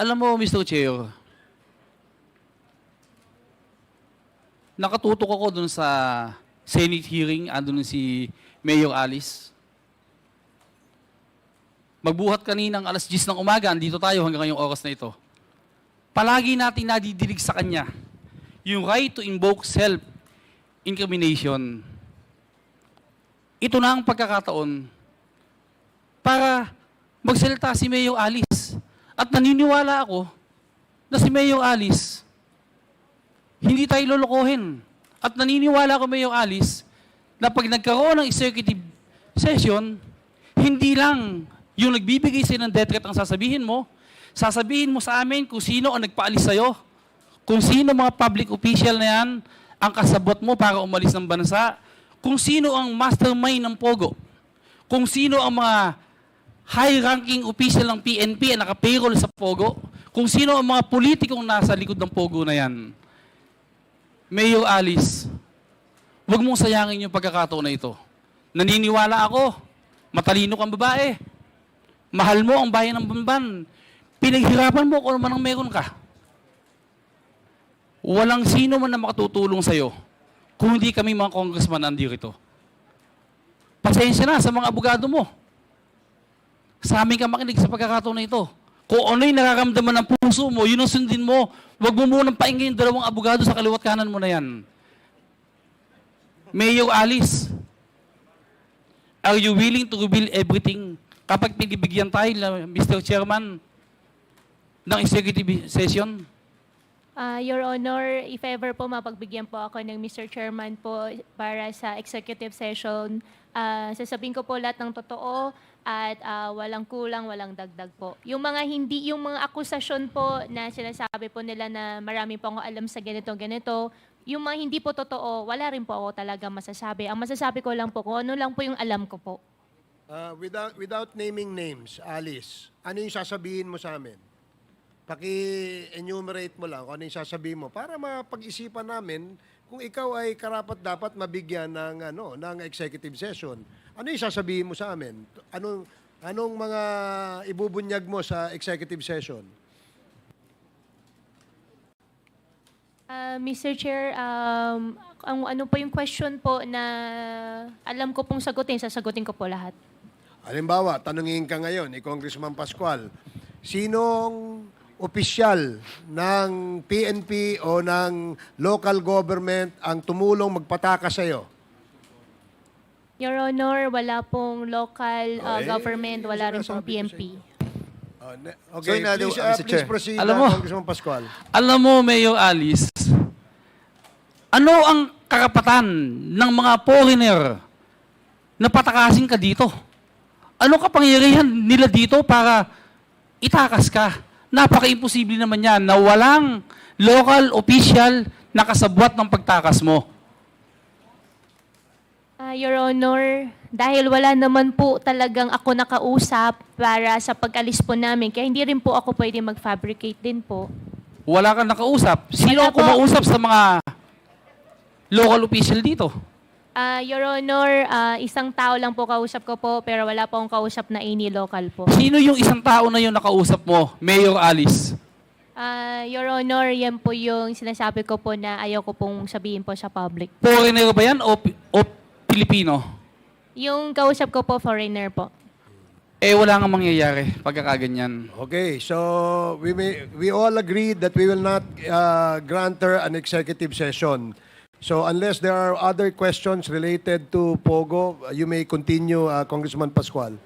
Alam mo, Mr. Chair, nakatutok ako dun sa Senate hearing, andun si Mayor Alice. Magbuhat kaninang alas 10 ng umaga, andito tayo hanggang ngayong oras na ito. Palagi natin nadidilig sa kanya yung right to invoke self-incrimination. Ito na ang pagkakataon para magsalita si Mayor Alice. At naniniwala ako na si Mayor Alice, hindi tayo lolokohin. At naniniwala ako, Mayor Alice, na pag nagkaroon ng executive session, hindi lang yung nagbibigay sa'yo ng death ang sasabihin mo, sasabihin mo sa amin kung sino ang nagpaalis sa'yo, kung sino mga public official na yan ang kasabot mo para umalis ng bansa, kung sino ang mastermind ng Pogo, kung sino ang mga high-ranking official ng PNP na naka-payroll sa Pogo, kung sino ang mga politikong nasa likod ng Pogo na yan. Mayor Alice, huwag mong sayangin yung pagkakataon na ito. Naniniwala ako, matalino kang babae. Mahal mo ang bayan ng Bamban. Pinaghirapan mo kung ano man ang meron ka. Walang sino man na makatutulong sa'yo kung hindi kami mga congressman nandito. Pasensya na sa mga abogado mo. Sa amin ka makinig sa pagkakataon na ito. Kung ano yung nararamdaman ng puso mo, yun ang sundin mo. Huwag mo munang paingin yung dalawang abogado sa kaliwat kanan mo na yan. Mayor Alice, are you willing to reveal everything kapag pinibigyan tayo, Mr. Chairman, ng executive session? Ah, Your Honor, if ever po mapagbigyan po ako ng Mr. Chairman po para sa executive session, ah, sasabihin ko po lahat ng totoo at ah, walang kulang, walang dagdag po. Yung mga hindi, yung mga akusasyon po na sinasabi po nila na marami po ako alam sa ganito, ganito, yung mga hindi po totoo, wala rin po ako talaga masasabi. Ang masasabi ko lang po kung ano lang po yung alam ko po. Uh, without, without naming names, Alice, ano yung sasabihin mo sa amin? Paki-enumerate mo lang kung ano yung sasabihin mo para mapag-isipan namin kung ikaw ay karapat dapat mabigyan ng ano ng executive session. Ano yung sasabihin mo sa amin? Anong anong mga ibubunyag mo sa executive session? Ah, Mr. Chair, um, ang ano po yung question po na alam ko pong sagutin, sasagutin ko po lahat. Halimbawa, tanungin ka ngayon ni Congressman Pascual, sinong opisyal ng PNP o ng local government ang tumulong magpataka sa iyo? Your Honor, wala pong local uh, government, wala rin pong sa PNP. Uh, ne- So, okay, other- please, uh, uh, Mr. please Chair. proceed, Alam uh, mo- Congressman Pascual. Alam mo, Mayor Alice, ano ang karapatan ng mga foreigner na patakasin ka dito? Ano kapangyarihan nila dito para itakas ka? Napaka-imposible naman yan na walang local official na kasabwat ng pagtakas mo. Ah, Your Honor, dahil wala naman po talagang ako nakausap para sa pag-alis po namin, kaya hindi rin po ako pwede mag-fabricate din po. Wala kang nakausap. Sino ang kumausap sa mga local official dito? Ah, Your Honor, ah, isang tao lang po kausap ko po, pero wala po akong kausap na any local po. Sino yung isang tao na yung nakausap mo, Mayor Alice? Ah, Your Honor, yan po yung sinasabi ko po na ayaw ko pong sabihin po sa public. Foreigner ba yan o, o Pilipino? Yung kausap ko po, foreigner po. Eh, wala nga mangyayari pagkakaganyan. Okay, so we may, we all agreed that we will not uh, grant her an executive session. So unless there are other questions related to Pogo, you may continue, uh, Congressman Pascual.